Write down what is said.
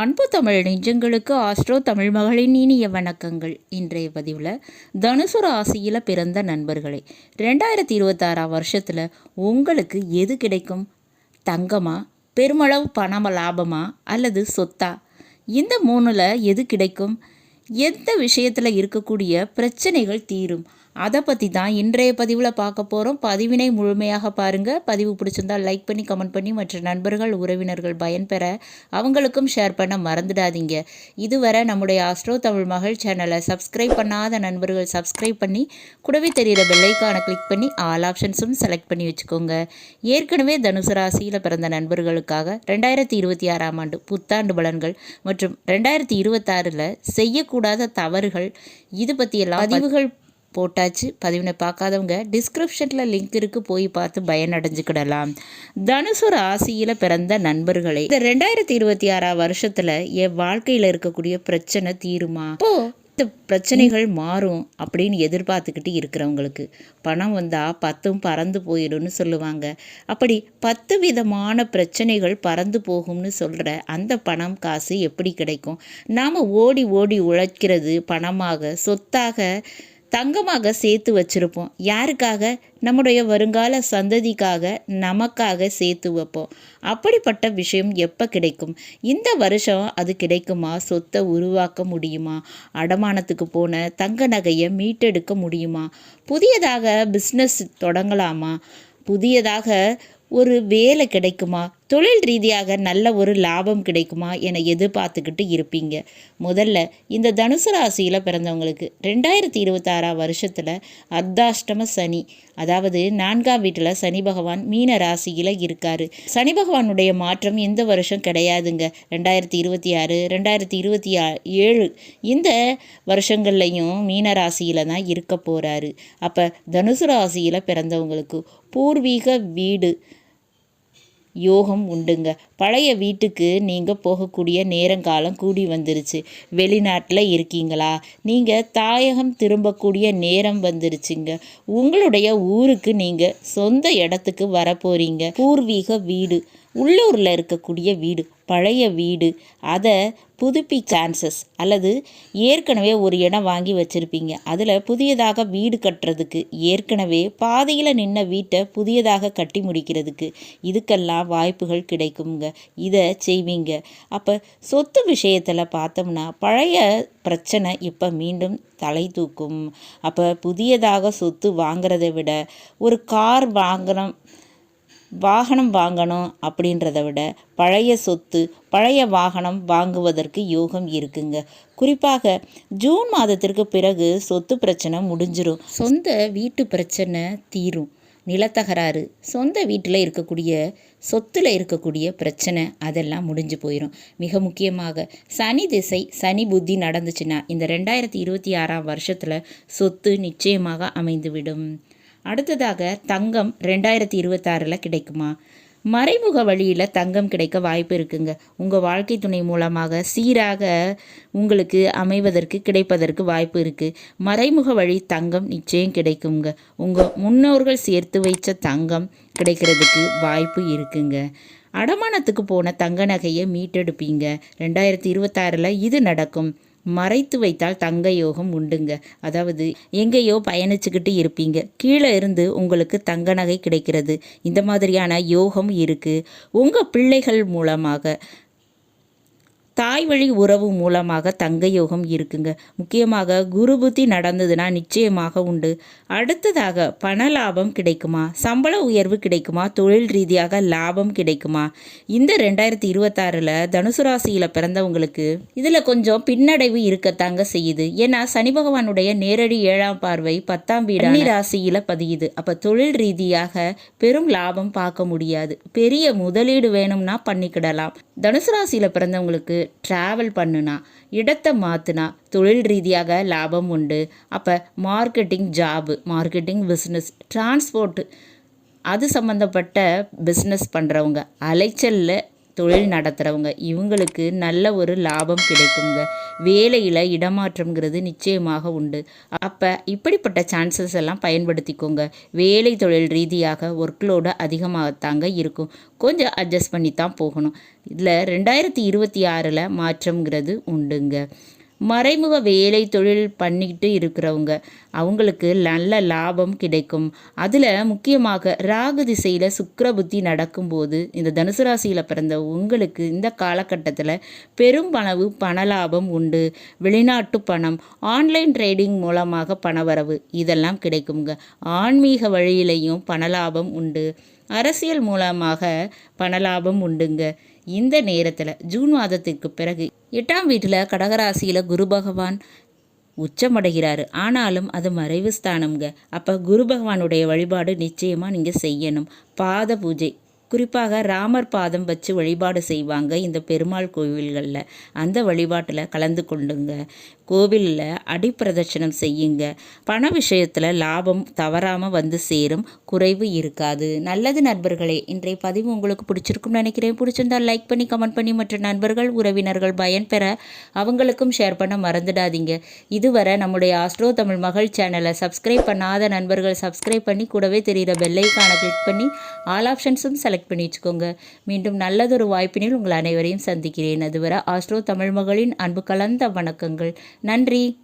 அன்பு தமிழ் நெஞ்சங்களுக்கு ஆஸ்ட்ரோ தமிழ் மகளின் இனிய வணக்கங்கள். இன்றைய பதிவில் தனுசு ராசியில் பிறந்த நண்பர்களே ரெண்டாயிரத்தி இருபத்தாறாம் வருஷத்தில் உங்களுக்கு எது கிடைக்கும்? தங்கமா பெருமளவு பணம லாபமா அல்லது சொத்தா? இந்த மூணில் எது கிடைக்கும்? எந்த விஷயத்தில் இருக்கக்கூடிய பிரச்சனைகள் தீரும்? அதை பற்றி தான் இன்றைய பதிவில் பார்க்க போகிறோம் பதிவினை முழுமையாக பாருங்கள் பதிவு பிடிச்சிருந்தால் லைக் பண்ணி கமெண்ட் பண்ணி மற்ற நண்பர்கள் உறவினர்கள் பயன்பெற அவங்களுக்கும் ஷேர் பண்ண மறந்துடாதீங்க. இதுவரை நம்முடைய ஆஸ்ட்ரோ தமிழ் மகள் சேனலை சப்ஸ்கிரைப் பண்ணாத நண்பர்கள் சப்ஸ்கிரைப் பண்ணி கூடவே தெரிகிற பெல்லைக்கான கிளிக் பண்ணி ஆல் ஆப்ஷன்ஸும் செலக்ட் பண்ணி வச்சுக்கோங்க. ஏற்கனவே தனுசு ராசியில் பிறந்த நண்பர்களுக்காக ரெண்டாயிரத்தி இருபத்தி ஆறாம் ஆண்டு புத்தாண்டு பலன்கள் மற்றும் ரெண்டாயிரத்தி இருபத்தாறில் செய்யக்கூடாத தவறுகள் இது பற்றியெல்லாம் பதிவுகள் போட்டாச்சு. பதிவினை பார்க்காதவங்க டிஸ்கிரிப்ஷனில் லிங்க் இருக்கு. போய் பார்த்து பயனடைஞ்சுக்கிடலாம். தனுசு ராசியில் பிறந்த நண்பர்களே இந்த ரெண்டாயிரத்தி இருபத்தி ஆறாம் வருஷத்தில் என் வாழ்க்கையில் இருக்கக்கூடிய பிரச்சனை தீருமா? இப்போ இந்த பிரச்சனைகள் மாறும் அப்படின்னு எதிர்பார்த்துக்கிட்டு இருக்கிறவங்களுக்கு பணம் வந்தால் பத்தும் பறந்து போயிடும்னு சொல்லுவாங்க. அப்படி பத்து விதமான பிரச்சனைகள் பறந்து போகும்னு சொல்கிற அந்த பணம் காசு எப்படி கிடைக்கும்? நாம் ஓடி ஓடி உழைக்கிறது பணமாக சொத்தாக தங்கமாக சேர்த்து வச்சுருப்போம். யாருக்காக? நம்முடைய வருங்கால சந்ததிக்காக நமக்காக சேர்த்து வைப்போம். அப்படிப்பட்ட விஷயம் எப்போ கிடைக்கும்? இந்த வருஷம் அது கிடைக்குமா? சொத்தை உருவாக்க முடியுமா? அடமானத்துக்கு போன தங்க நகையை மீட்டெடுக்க முடியுமா? புதியதாக பிஸ்னஸ் தொடங்கலாமா? புதியதாக ஒரு வேலை கிடைக்குமா? தொழில் ரீதியாக நல்ல ஒரு லாபம் கிடைக்குமா என எதிர்பார்த்துக்கிட்டு இருப்பீங்க. முதல்ல இந்த தனுசு ராசியில் பிறந்தவங்களுக்கு ரெண்டாயிரத்தி இருபத்தாறாம் வருஷத்தில் அர்த்தாஷ்டம சனி அதாவது நான்காம் வீட்டில் சனி பகவான் மீன ராசியில் இருக்கார். சனி பகவானுடைய மாற்றம் இந்த வருஷம் கிடையாதுங்க. ரெண்டாயிரத்தி இருபத்தி ஆறு ரெண்டாயிரத்தி இருபத்தி ஏழு இந்த வருஷங்கள்லையும் மீன ராசியில் தான் இருக்க போகிறாரு அப்போ தனுசு ராசியில் பிறந்தவங்களுக்கு பூர்வீக வீடு யோகம் உண்டுங்க. பழைய வீட்டுக்கு நீங்கள் போகக்கூடிய நேரங்காலம் கூடி வந்துருச்சு. வெளிநாட்டில் இருக்கீங்களா? நீங்கள் தாயகம் திரும்பக்கூடிய நேரம் வந்துருச்சுங்க. உங்களுடைய ஊருக்கு நீங்கள் சொந்த இடத்துக்கு வர போகிறீங்க பூர்வீக வீடு. உள்ளூரில் இருக்கக்கூடிய வீடு பழைய வீடு அதை புதுப்பி சான்சஸ் அல்லது ஏற்கனவே ஒரு இடம் வாங்கி வச்சுருப்பீங்க. அதில் புதியதாக வீடு கட்டுறதுக்கு ஏற்கனவே பாதையில் நின்ன வீட்டை புதியதாக கட்டி முடிக்கிறதுக்கு இதுக்கெல்லாம் வாய்ப்புகள் கிடைக்குங்க இதை செய்வீங்க. அப்போ சொத்து விஷயத்தில் பார்த்தோம்னா பழைய பிரச்சனை இப்போ மீண்டும் தலை தூக்கும். அப்போ புதியதாக சொத்து வாங்குறதை விட ஒரு கார் வாங்கணும் வாகனம் வாங்கணும் அப்படின்றத விட பழைய சொத்து பழைய வாகனம் வாங்குவதற்கு யோகம் இருக்குங்க. குறிப்பாக ஜூன் மாதத்திற்கு பிறகு சொத்து பிரச்சனை முடிஞ்சிடும் சொந்த வீட்டு பிரச்சனை தீரும். நிலத்தகராறு சொந்த வீட்டில் இருக்கக்கூடிய சொத்தில் இருக்கக்கூடிய பிரச்சனை அதெல்லாம் முடிஞ்சு போயிடும் மிக முக்கியமாக சனி திசை சனி புத்தி நடந்துச்சுன்னா இந்த ரெண்டாயிரத்தி இருபத்தி ஆறாம் வருஷத்தில் சொத்து நிச்சயமாக அமைந்துவிடும். அடுத்ததாக தங்கம் ரெண்டாயிரத்தி இருபத்தாறில் கிடைக்குமா? மறைமுக வழியில் தங்கம் கிடைக்க வாய்ப்பு இருக்குங்க. உங்கள் வாழ்க்கை துணை மூலமாக சீராக உங்களுக்கு அமைவதற்கு கிடைப்பதற்கு வாய்ப்பு இருக்குது மறைமுக வழி தங்கம் நிச்சயம் கிடைக்குங்க. உங்கள் முன்னோர்கள் சேர்த்து வைத்த தங்கம் கிடைக்கிறதுக்கு வாய்ப்பு இருக்குங்க. அடமானத்துக்கு போன தங்க நகையை மீட்டெடுப்பீங்க. ரெண்டாயிரத்தி இருபத்தாறில் இது நடக்கும். மறைத்து வைத்தால் தங்க யோகம் உண்டுங்க. அதாவது எங்கேயோ பயணிச்சுக்கிட்டு இருப்பீங்க. கீழே இருந்து உங்களுக்கு தங்க நகை கிடைக்கிறது. இந்த மாதிரியான யோகம் இருக்குது உங்கள் பிள்ளைகள் மூலமாக தாய் வழி உறவு மூலமாக தங்க யோகம் இருக்குங்க. முக்கியமாக குரு புத்தி நடந்ததுன்னா நிச்சயமாக உண்டு. அடுத்ததாக பண லாபம் கிடைக்குமா? சம்பள உயர்வு கிடைக்குமா? தொழில் ரீதியாக லாபம் கிடைக்குமா? இந்த ரெண்டாயிரத்தி இருபத்தாறில் தனுசு ராசியில் பிறந்தவங்களுக்கு இதில் கொஞ்சம் பின்னடைவு இருக்கத்தாங்க செய்யுது. ஏன்னா சனி பகவானுடைய நேரடி ஏழாம் பார்வை பத்தாம் வீடு ராசியில் பதியுது. அப்போ தொழில் ரீதியாக பெரும் லாபம் பார்க்க முடியாது. பெரிய முதலீடு வேணும்னா பண்ணிக்கிடலாம். தனுசு ராசியில் பிறந்தவங்களுக்கு ட்ராவல் பண்ணுனா இடத்தை மாற்றினா தொழில் ரீதியாக லாபம் உண்டு. அப்போ marketing job marketing business transport அது சம்மந்தப்பட்ட பிஸ்னஸ் பண்ணுறவங்க அலைச்சலில் தொழில் நடத்துகிறவங்க இவங்களுக்கு நல்ல ஒரு லாபம் கிடைக்குங்க. வேலையில் இடமாற்றம்ங்கிறது நிச்சயமாக உண்டு. அப்போ இப்படிப்பட்ட சான்சஸ் எல்லாம் பயன்படுத்திக்கோங்க. வேலை தொழில் ரீதியாக ஒர்க்லோடு அதிகமாகத்தாங்க இருக்கும். கொஞ்சம் அட்ஜஸ்ட் பண்ணி தான் போகணும். இதில் ரெண்டாயிரத்தி இருபத்தி ஆறில் மாற்றம்ங்கிறது உண்டுங்க. மறைமுக வேலை தொழில் பண்ணிக்கிட்டு இருக்கிறவங்க. அவங்களுக்கு நல்ல லாபம் கிடைக்கும். அதில் முக்கியமாக ராகு திசையில் சுக்கர புத்தி நடக்கும்போது இந்த தனுசு ராசியில் பிறந்த உங்களுக்கு இந்த காலகட்டத்தில் பெரும்பளவு பண லாபம் உண்டு. வெளிநாட்டு பணம் ஆன்லைன் ட்ரேடிங் மூலமாக பணவரவு இதெல்லாம் கிடைக்குங்க. ஆன்மீக வழியிலையும் பண லாபம் உண்டு. அரசியல் மூலமாக பண லாபம் உண்டுங்க. இந்த நேரத்தில் ஜூன் மாதத்திற்கு பிறகு எட்டாம் வீட்டில் கடகராசியில் குரு பகவான் உச்சமடைகிறாரு. ஆனாலும் அது மறைவு ஸ்தானம்ங்க அப்போ குரு பகவானுடைய வழிபாடு நிச்சயமாக நீங்கள் செய்யணும். பாத பூஜை குறிப்பாக ராமர் பாதம் வச்சு வழிபாடு செய்வாங்க இந்த பெருமாள் கோவில்களில். அந்த வழிபாட்டில் கலந்து கொண்டுங்க. கோவிலில் அடிப்பிரதட்சணம் செய்யுங்க. பண விஷயத்தில் லாபம் தவறாமல் வந்து சேரும். குறைவு இருக்காது. நல்லது நண்பர்களே இன்றைய பதிவு உங்களுக்கு பிடிச்சிருக்கும்னு நினைக்கிறேன். பிடிச்சிருந்தால் லைக் பண்ணி கமெண்ட் பண்ணி மற்ற நண்பர்கள் உறவினர்கள் பயன்பெற அவங்களுக்கும் ஷேர் பண்ண மறந்துடாதீங்க. இதுவரை நம்முடைய ஆஸ்ட்ரோ தமிழ் மகள் சேனலை சப்ஸ்கிரைப் பண்ணாத நண்பர்கள் சப்ஸ்கிரைப் பண்ணி கூடவே தெரிகிற பெல்லைக்கான கிளிக் பண்ணி ஆல் ஆப்ஷன்ஸும் செலக்ட் பண்ணி வச்சுக்கோங்க மீண்டும் நல்லதொரு வாய்ப்பினில் உங்கள் அனைவரையும் சந்திக்கிறேன். அதுவரை ஆஸ்ட்ரோ தமிழ் மகளின் அன்பு கலந்த வணக்கங்கள். நன்றி.